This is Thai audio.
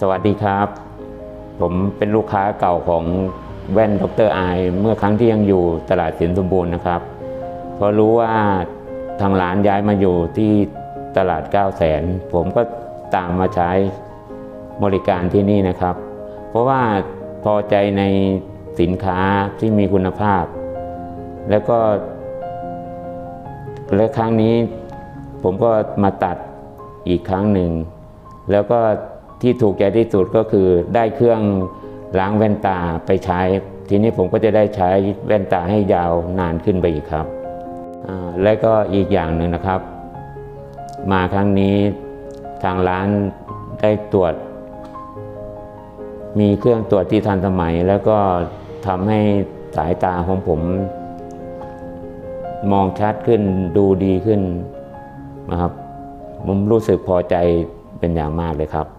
สวัสดีครับ ผมเป็นลูกค้าเก่าของแว่นดรไอเมื่อครั้งที่ยังอยู่ตลาดสินสมบูรณ์นะครับพอรู้ว่าทางร้านย้ายมาอยู่ที่ตลาด 9 0 0แสนผมก็ตามมาใช้บริการที่นี่นะครับ เพราะว่าพอใจในสินค้าที่มีคุณภาพ แล้วก็ และครั้งนี้ผมก็มาตัดอีกครั้งหนึ่ง แล้วก็ ที่ถูกใจที่สุดก็คือได้เครื่องล้างแว่นตาไปใช้ ทีนี้ผมก็จะได้ใช้แว่นตาให้ยาวนานขึ้นไปอีกครับ และก็อีกอย่างหนึ่งนะครับ มาครั้งนี้ทางร้านได้ตรวจ มีเครื่องตรวจที่ทันสมัย แล้วก็ทำให้สายตาของผม มองชัดขึ้นดูดีขึ้นนะครับผมรู้สึกพอใจเป็นอย่างมากเลยครับ